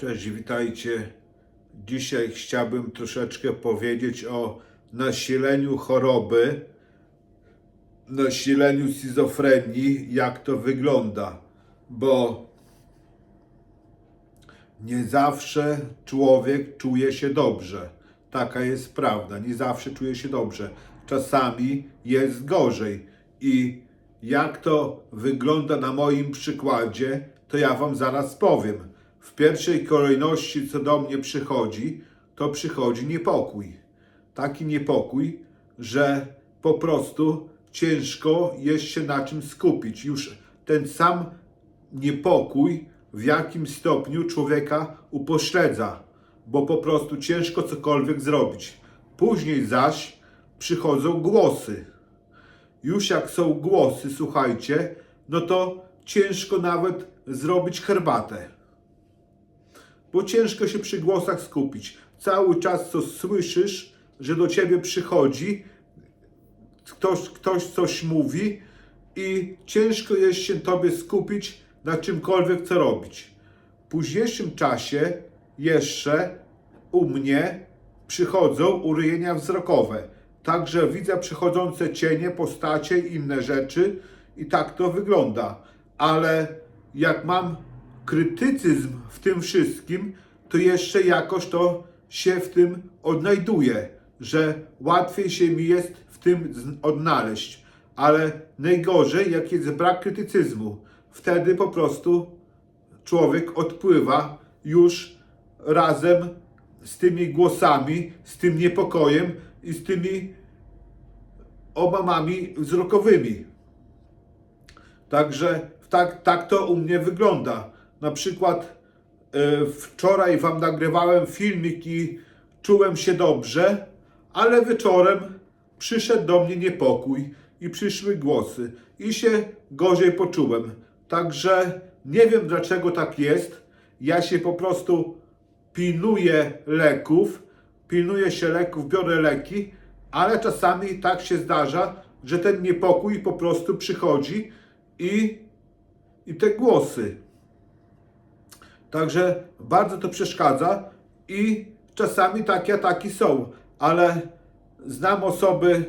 Cześć, witajcie. Dzisiaj chciałbym troszeczkę powiedzieć o nasileniu choroby, nasileniu schizofrenii, jak to wygląda, bo nie zawsze człowiek czuje się dobrze. Taka jest prawda. Nie zawsze czuje się dobrze. Czasami jest gorzej. I jak to wygląda na moim przykładzie, to ja Wam zaraz powiem. W pierwszej kolejności, co do mnie przychodzi, to przychodzi niepokój. Taki niepokój, że po prostu ciężko jest się na czym skupić. Już ten sam niepokój w jakim stopniu człowieka upośledza, bo po prostu ciężko cokolwiek zrobić. Później zaś przychodzą głosy. Już jak są głosy, słuchajcie, no to ciężko nawet zrobić herbatę. Bo ciężko się przy głosach skupić. Cały czas co słyszysz, że do ciebie przychodzi, ktoś, ktoś coś mówi i ciężko jest się tobie skupić na czymkolwiek, co robić. W późniejszym czasie jeszcze u mnie przychodzą uryjenia wzrokowe. Także widzę przychodzące cienie, postacie inne rzeczy i tak to wygląda. Ale jak mam krytycyzm w tym wszystkim, to jeszcze jakoś to się w tym odnajduję, że łatwiej się mi jest w tym odnaleźć. Ale najgorzej, jak jest brak krytycyzmu. Wtedy po prostu człowiek odpływa już razem z tymi głosami, z tym niepokojem i z tymi obamami wzrokowymi. Także tak, tak to u mnie wygląda. Na przykład e, wczoraj Wam nagrywałem filmik i czułem się dobrze, ale wieczorem przyszedł do mnie niepokój i przyszły głosy i się gorzej poczułem. Także nie wiem dlaczego tak jest. Ja się po prostu pilnuję leków, pilnuję się leków, biorę leki, ale czasami tak się zdarza, że ten niepokój po prostu przychodzi i, i te głosy. Także bardzo to przeszkadza i czasami takie ataki są, ale znam osoby,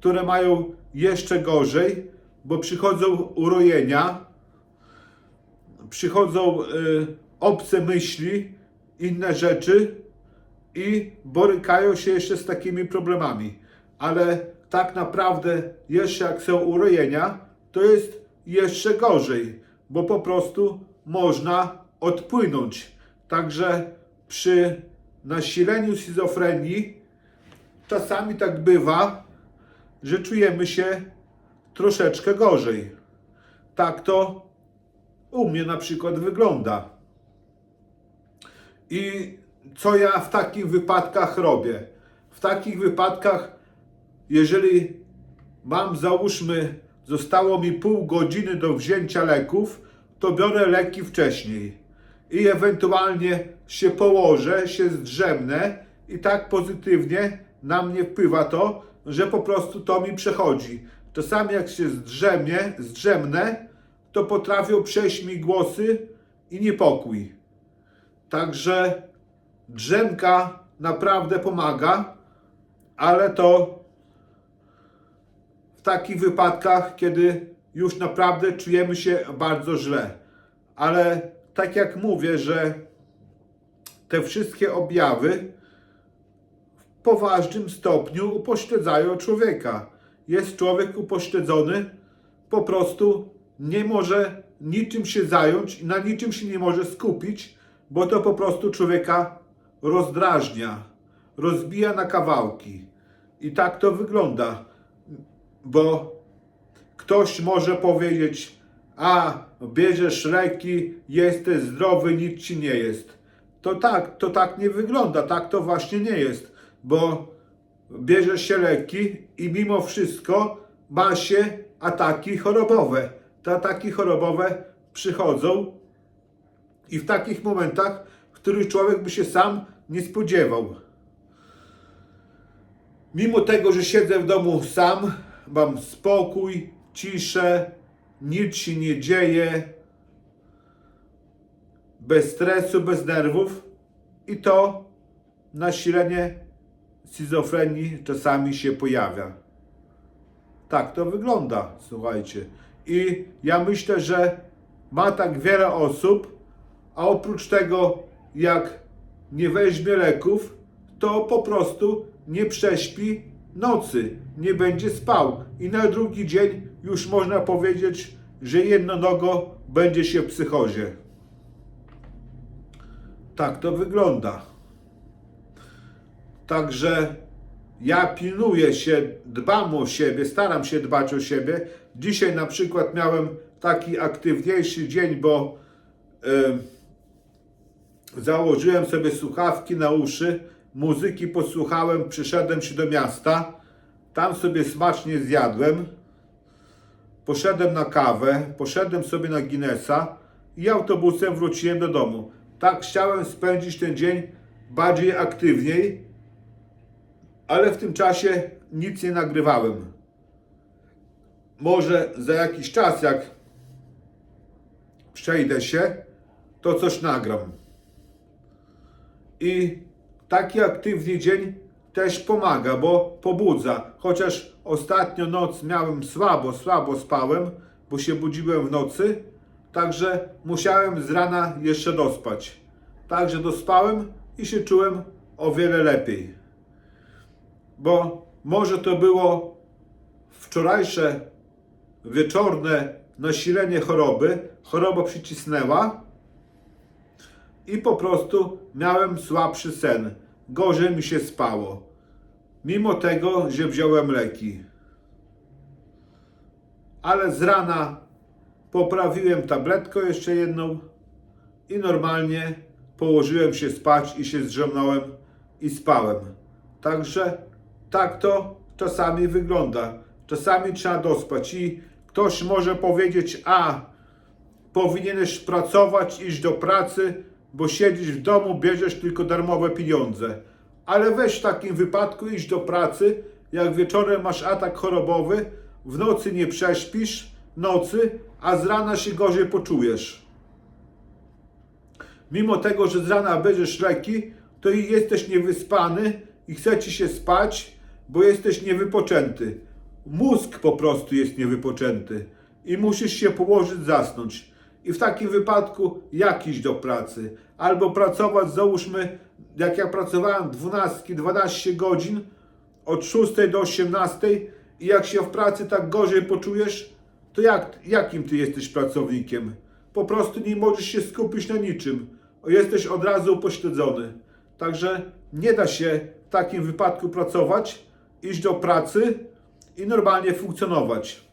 które mają jeszcze gorzej, bo przychodzą urojenia, przychodzą y, obce myśli, inne rzeczy i borykają się jeszcze z takimi problemami. Ale tak naprawdę jeszcze jak są urojenia, to jest jeszcze gorzej, bo po prostu można odpłynąć. Także przy nasileniu schizofrenii czasami tak bywa, że czujemy się troszeczkę gorzej. Tak to u mnie na przykład wygląda. I co ja w takich wypadkach robię? W takich wypadkach, jeżeli mam, załóżmy, zostało mi pół godziny do wzięcia leków, to biorę leki wcześniej i ewentualnie się położę, się zdrzemnę i tak pozytywnie na mnie wpływa to, że po prostu to mi przechodzi. Czasami jak się zdrzemie, zdrzemnę, to potrafią przejść mi głosy i niepokój. Także drzemka naprawdę pomaga, ale to w takich wypadkach, kiedy już naprawdę czujemy się bardzo źle. Ale tak jak mówię, że te wszystkie objawy w poważnym stopniu upośledzają człowieka. Jest człowiek upośledzony, po prostu nie może niczym się zająć na niczym się nie może skupić, bo to po prostu człowieka rozdrażnia, rozbija na kawałki. I tak to wygląda, bo ktoś może powiedzieć, a bierzesz leki, jesteś zdrowy, nic ci nie jest. To tak, to tak nie wygląda, tak to właśnie nie jest, bo bierze się leki i mimo wszystko ma się ataki chorobowe. Te ataki chorobowe przychodzą i w takich momentach, w których człowiek by się sam nie spodziewał. Mimo tego, że siedzę w domu sam, mam spokój, ciszę, nic się nie dzieje, bez stresu, bez nerwów i to nasilenie schizofrenii czasami się pojawia. Tak to wygląda, słuchajcie. I ja myślę, że ma tak wiele osób, a oprócz tego, jak nie weźmie leków, to po prostu nie prześpi nocy, nie będzie spał. I na drugi dzień już można powiedzieć, że jednonogo będzie się w psychozie. Tak to wygląda. Także ja pilnuję się, dbam o siebie, staram się dbać o siebie. Dzisiaj na przykład miałem taki aktywniejszy dzień, bo em, założyłem sobie słuchawki na uszy, muzyki posłuchałem, przyszedłem się do miasta, tam sobie smacznie zjadłem, poszedłem na kawę, poszedłem sobie na Guinnessa i autobusem wróciłem do domu. Tak chciałem spędzić ten dzień bardziej aktywniej, ale w tym czasie nic nie nagrywałem. Może za jakiś czas, jak przejdę się, to coś nagram. I taki aktywny dzień też pomaga, bo pobudza. Chociaż ostatnio noc miałem słabo, słabo spałem, bo się budziłem w nocy, także musiałem z rana jeszcze dospać. Także dospałem i się czułem o wiele lepiej. Bo może to było wczorajsze wieczorne nasilenie choroby, choroba przycisnęła, i po prostu miałem słabszy sen. Gorzej mi się spało. Mimo tego, że wziąłem leki. Ale z rana poprawiłem tabletkę jeszcze jedną i normalnie położyłem się spać i się zdrzemnąłem i spałem. Także tak to czasami wygląda. Czasami trzeba dospać i ktoś może powiedzieć, a powinieneś pracować, iść do pracy, bo siedzisz w domu, bierzesz tylko darmowe pieniądze. Ale weź w takim wypadku iść do pracy, jak wieczorem masz atak chorobowy, w nocy nie prześpisz, nocy, a z rana się gorzej poczujesz. Mimo tego, że z rana bierzesz leki, to i jesteś niewyspany i chce ci się spać, bo jesteś niewypoczęty. Mózg po prostu jest niewypoczęty i musisz się położyć, zasnąć. I w takim wypadku jak iść do pracy? Albo pracować, załóżmy, jak ja pracowałem 12, 12 godzin, od 6 do 18 i jak się w pracy tak gorzej poczujesz, to jak, jakim ty jesteś pracownikiem? Po prostu nie możesz się skupić na niczym. Jesteś od razu upośledzony. Także nie da się w takim wypadku pracować, iść do pracy i normalnie funkcjonować.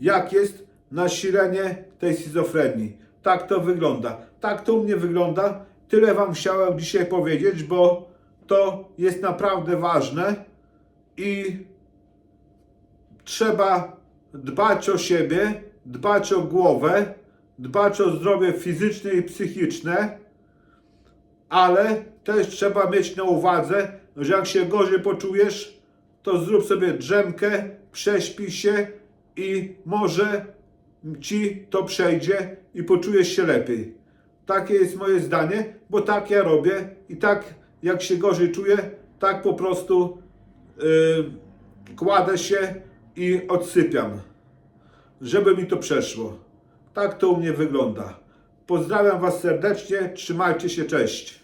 Jak jest nasilenie tej schizofrenii? Tak to wygląda. Tak to u mnie wygląda. Tyle Wam chciałem dzisiaj powiedzieć, bo to jest naprawdę ważne i trzeba dbać o siebie, dbać o głowę, dbać o zdrowie fizyczne i psychiczne, ale też trzeba mieć na uwadze, że jak się gorzej poczujesz, to zrób sobie drzemkę, prześpij się i może ci to przejdzie i poczujesz się lepiej. Takie jest moje zdanie, bo tak ja robię i tak jak się gorzej czuję, tak po prostu yy, kładę się i odsypiam, żeby mi to przeszło. Tak to u mnie wygląda. Pozdrawiam Was serdecznie, trzymajcie się, cześć.